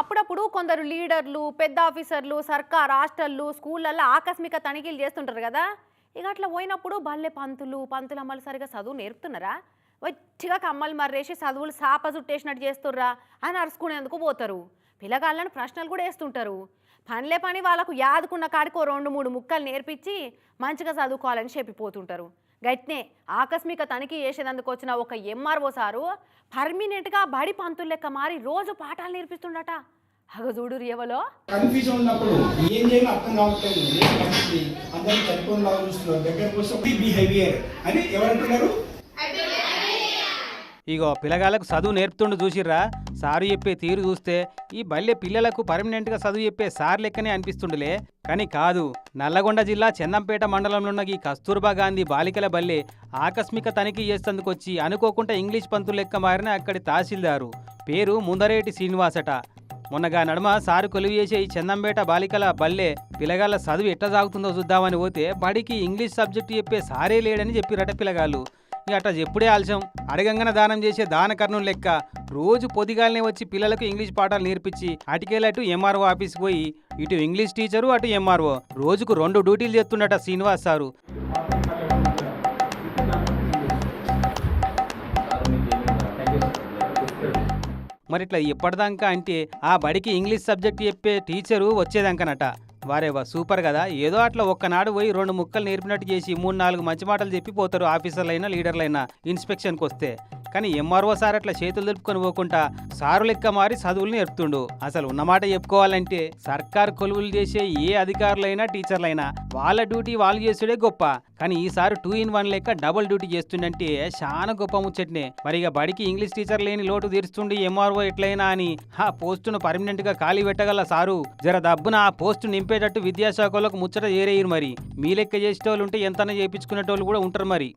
అప్పుడప్పుడు కొందరు లీడర్లు పెద్ద ఆఫీసర్లు సర్కార్ హాస్టళ్ళు స్కూళ్ళల్లో ఆకస్మిక తనిఖీలు చేస్తుంటారు కదా. ఇక అట్లా పోయినప్పుడు భలే పంతులు పంతులు అమ్మలు సరిగా చదువు నేర్పుతున్నారా? వచ్చిగా కమ్మలు మర్రేసి చదువులు సాప చుట్టేసినట్టు చేస్తుర్రా అని అరుచుకునేందుకు పోతారు. పిల్లగాళ్ళని ప్రశ్నలు కూడా వేస్తుంటారు. పనిలే పని వాళ్ళకు యాదుకున్న కాడికో రెండు మూడు ముక్కలు నేర్పించి మంచిగా చదువుకోవాలని చెప్పిపోతుంటారు. గట్నే ఆకస్మిక తనిఖీ చేసేందుకు వచ్చిన ఒక ఎంఆర్ఓ సారు పర్మినెంట్గా బడి పంతులు లెక్క మారి రోజు పాఠాలు నేర్పిస్తుండట. అగ చూడు ఎవలో కన్ఫ్యూజన్ ఉన్నప్పుడు ఏం చేయాలో అర్థం కావట్లేదు. అందరూ చనిపోయిన చూస్తున్నారు. దగ్గరకు వస్తే బిహేవియర్ అని ఎవరంటున్నారు ఇగో పిల్లగాళ్ళకు చదువు నేర్పుతుండు చూసిర్రా. సారు చెప్పే తీరు చూస్తే ఈ బల్లె పిల్లలకు పర్మనెంట్గా చదువు చెప్పే సార్ లెక్కనే అనిపిస్తుండలే. కానీ కాదు నల్లగొండ జిల్లా చందంపేట మండలంలో ఉన్న ఈ కస్తూర్బా గాంధీ బాలికల బల్లె ఆకస్మిక తనిఖీ చేస్తందుకొచ్చి అనుకోకుండా ఇంగ్లీష్ పంతులు లెక్క మారిన అక్కడి తహసీల్దారు. పేరు ముందరేటి శ్రీనివాసట. మొన్నగా నడుమ సారు కొలువు చేసే ఈ చందంపేట బాలికల బల్లె పిల్లగాళ్ళ చదువు ఎట్లా సాగుతుందో చూద్దామని పోతే బడికి ఇంగ్లీష్ సబ్జెక్టు చెప్పే సారే లేడని చెప్పిరట పిల్లగాళ్ళు. ఇక అట్లా ఎప్పుడే ఆలస్యం? అడగంగన దానం చేసే దానకర్ణులు లెక్క రోజు పొదిగాలనే వచ్చి పిల్లలకు ఇంగ్లీష్ పాఠాలు నేర్పించి అటుకెళ్ళటు ఎంఆర్ఓ ఆఫీస్కి పోయి ఇటు ఇంగ్లీష్ టీచరు అటు ఎంఆర్ఓ రోజుకు రెండు డ్యూటీలు చేస్తుండట శ్రీనివాస్ సారు. మరి ఇట్లా ఎప్పటిదాకా అంటే ఆ బడికి ఇంగ్లీష్ సబ్జెక్ట్ చెప్పే టీచరు వచ్చేదాకనట. వారేవా సూపర్ కదా. ఏదో అట్లా ఒక్కనాడు పోయి రెండు ముక్కలు నేర్పినట్టు చేసి మూడు నాలుగు మంచి మాటలు చెప్పి పోతారు ఆఫీసర్లైనా లీడర్లైనా ఇన్స్పెక్షన్కి వస్తే కానీ ఎంఆర్ఓ సార్ అట్లా చేతులు దులుపుకొని పోకుండా సారు లెక్క మారి చదువులు నేర్పుతుండు అసలు ఉన్నమాట చెప్పుకోవాలంటే సర్కార్ కొలువులు చేసే ఏ అధికారులైనా టీచర్లైనా వాళ్ళ డ్యూటీ వాళ్ళు చేసుడే గొప్ప. కానీ ఈసారి టూ ఇన్ వన్ లెక్క డబుల్ డ్యూటీ చేస్తుండంటే చాలా గొప్ప ముచ్చట్నే. మరి ఇక బడికి ఇంగ్లీష్ టీచర్ లేని లోటు తీరుస్తుండి ఎంఆర్ఓ ఎట్లయినా అని. ఆ పోస్టును పర్మనెంట్గా ఖాళీ పెట్టగల సారు. జర దబ్బున ఆ పోస్టు నింపేటట్టు విద్యాశాఖలకు ముచ్చట చేరేయరు మరి. మీ లెక్క చేసేటోళ్ళు ఉంటే ఎంత చేయించుకునేటోళ్ళు కూడా ఉంటారు మరి.